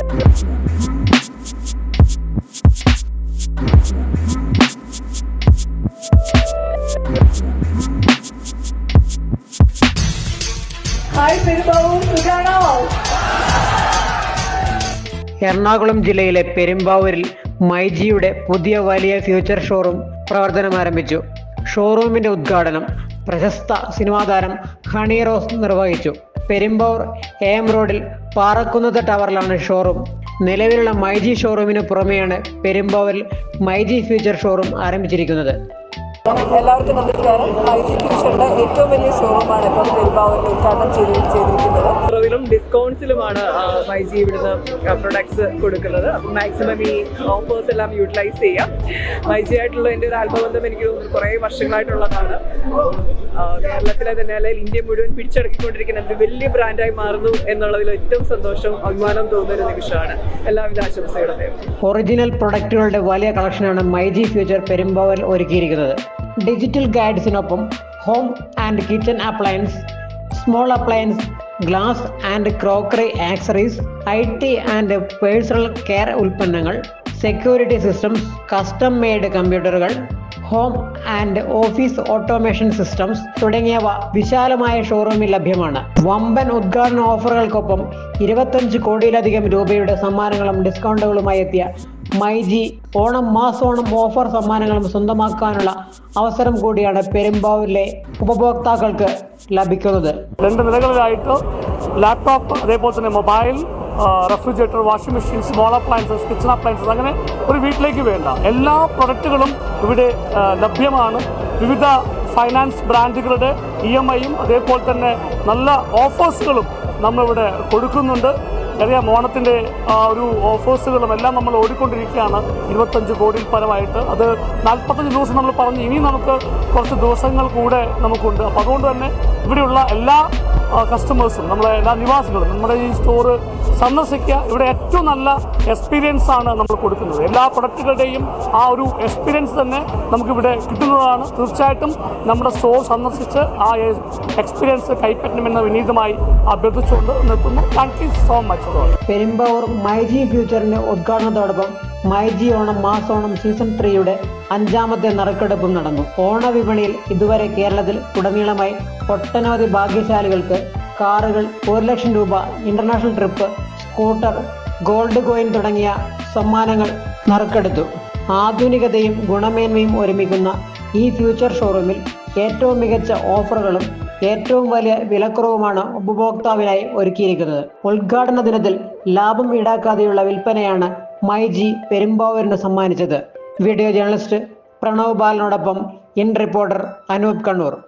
എറണാകുളം ജില്ലയിലെ പെരുമ്പാവൂരിൽ മൈജിയുടെ പുതിയ വലിയ ഫ്യൂച്ചർ ഷോറൂം പ്രവർത്തനം ആരംഭിച്ചു. ഷോറൂമിന്റെ ഉദ്ഘാടനം പ്രശസ്ത സിനിമാതാരം ഹണി റോസ് നിർവഹിച്ചു. പെരുമ്പാവൂർ എം റോഡിൽ പാറക്കുന്നത്ത് ടവറിലാണ് ഷോറൂം. നിലവിലുള്ള മൈജി ഷോറൂമിന് പുറമെയാണ് പെരുമ്പാവൂരിൽ മൈജി ഫ്യൂച്ചർ ഷോറൂം ആരംഭിച്ചിരിക്കുന്നത്. എല്ലാവർക്കും നമസ്കാരം ജി ഫ്യൂഷറിന്റെ ഏറ്റവും വലിയ ഷോറൂമാണ് ഇപ്പം പെരുമ്പാവൂരിൽ ഉദ്ഘാടനം ചെയ്ത് ചെയ്തിരിക്കുന്നത്. കുറവിലും ഡിസ്കൗണ്ട്സിലുമാണ് മൈജി ഇവിടുന്ന് പ്രൊഡക്ട്സ് കൊടുക്കുന്നത്. അപ്പം മാക്സിമം ഈ ഓഫേഴ്സ് എല്ലാം യൂട്ടിലൈസ് ചെയ്യാം. മൈജി ആയിട്ടുള്ള എന്റെ ഒരു ആത്മബന്ധം എനിക്ക് തോന്നുന്നു കുറേ വർഷങ്ങളായിട്ടുള്ളതാണ്. കേരളത്തിലെ തന്നെ അല്ലെങ്കിൽ ഇന്ത്യ മുഴുവൻ പിടിച്ചടക്കിക്കൊണ്ടിരിക്കുന്ന ഒരു വലിയ ബ്രാൻഡായി മാറുന്നു എന്നുള്ളതിൽ ഏറ്റവും സന്തോഷം അഭിമാനം തോന്നുന്ന ഒരു നിമിഷമാണ്. എല്ലാവിധ ആശംസകളുടെയും ഒറിജിനൽ പ്രൊഡക്റ്റുകളുടെ വലിയ കളക്ഷനാണ് മൈ ജി ഫ്യൂച്ചർ പെരുമ്പാവൂരിൽ ഒരുക്കിയിരിക്കുന്നത്. Digital ഗൈഡ്സിനൊപ്പം home and kitchen appliance small appliance glass and crockery accessories I T and personal care ഉൽപ്പന്നങ്ങൾ സെക്യൂരിറ്റി സിസ്റ്റംസ് കസ്റ്റം മെയ്ഡ് കമ്പ്യൂട്ടറുകൾ home and office automation systems തുടങ്ങിയവ വിശാലമായ ഷോറൂമിൽ ലഭ്യമാണ്. വമ്പൻ ഉദ്ഘാടന ഓഫറുകൾക്കൊപ്പം ഇരുപത്തഞ്ച് കോടിയിലധികം രൂപയുടെ സമ്മാനങ്ങളും ഡിസ്കൗണ്ടുകളുമായി എത്തിയ മൈജി ഓണം മാസോണം ഓഫർ സമ്മാനങ്ങളും സ്വന്തമാക്കാനുള്ള അവസരം കൂടിയാണ് പെരുമ്പാവൂരിലെ ഉപഭോക്താക്കൾക്ക് ലഭിക്കുന്നത്. രണ്ട് നിലകളിലായിട്ട് ലാപ്ടോപ്പ് അതേപോലെ തന്നെ mobile refrigerator washing machine small appliances kitchen appliances അങ്ങനെ ഒരു വീട്ടിലേക്ക് വേണ്ട. എല്ലാ പ്രൊഡക്റ്റുകളും ഇവിടെ ലഭ്യമാണ്. വിവിധ ഫൈനാൻസ് ബ്രാൻഡുകളുടെ ഇ എം ഐയും അതേപോലെ തന്നെ നല്ല ഓഫേഴ്സുകളും നമ്മളിവിടെ കൊടുക്കുന്നുണ്ട്. അറിയാം ഓണത്തിന്റെ ഒരു ഓഫേഴ്സുകളും എല്ലാം നമ്മൾ ഓടിക്കൊണ്ടിരിക്കുകയാണ്. ഇരുപത്തഞ്ച് കോടിയിൽ പരമായിട്ട്. അത് നാൽപ്പത്തഞ്ച് ദിവസം നമ്മൾ പറഞ്ഞു. ഇനി നമുക്ക് കുറച്ച് ദിവസങ്ങൾ കൂടെ നമുക്കുണ്ട്. അപ്പോൾ അതുകൊണ്ട് തന്നെ ഇവിടെയുള്ള എല്ലാ കസ്റ്റമേഴ്സും നമ്മുടെ എല്ലാ നിവാസികളും നമ്മുടെ ഈ സ്റ്റോർ സന്ദർശിക്കുക ഇവിടെ ഏറ്റവും നല്ല എക്സ്പീരിയൻസ് ആണ് നമ്മൾ കൊടുക്കുന്നത്. എല്ലാ പ്രൊഡക്റ്റുകളുടെയും ആ ഒരു എക്സ്പീരിയൻസ് തന്നെ നമുക്കിവിടെ കിട്ടുന്നതാണ്. തീർച്ചയായിട്ടും നമ്മുടെ സ്റ്റോർ സന്ദർശിച്ച് ആ എക്സ്പീരിയൻസ് കൈപ്പറ്റണമെന്ന് വിനീതമായി അഭ്യർത്ഥിച്ചുകൊണ്ട് നിർത്തുന്നു. Thank you so much Perumbavoor myG ഫ്യൂച്ചറിന്റെ ഉദ്ഘാടനത്തോടൊപ്പം myG Onam mass Onam season ത്രീയുടെ അഞ്ചാമത്തെ നറുക്കെടുപ്പും നടന്നു. ഓണവിപണിയിൽ ഇതുവരെ കേരളത്തിൽ ഉടനീളമായി ഒട്ടനവധി ഭാഗ്യശാലികൾക്ക് കാറുകൾ ഒരു ലക്ഷം രൂപ international trip scooter gold coin തുടങ്ങിയ സമ്മാനങ്ങൾ നറുക്കെടുത്തു. ആധുനികതയും ഗുണമേന്മയും ഒരുമിക്കുന്ന ഈ ഫ്യൂച്ചർ ഷോറൂമിൽ ഏറ്റവും മികച്ച ഓഫറുകളും ഏറ്റവും വലിയ വിലക്കുറവുമാണ് ഉപഭോക്താവിനായി ഒരുക്കിയിരിക്കുന്നത്. ഉദ്ഘാടന ദിനത്തിൽ ലാഭം ഈടാക്കാതെയുള്ള വിൽപ്പനയാണ് മൈജി പെരുമ്പാവൂരിന് സമ്മാനിച്ചത്. വീഡിയോ ജേർണലിസ്റ്റ് പ്രണവ് ബാലനോടൊപ്പം ഇൻ റിപ്പോർട്ടർ അനൂപ് കണ്ണൂർ.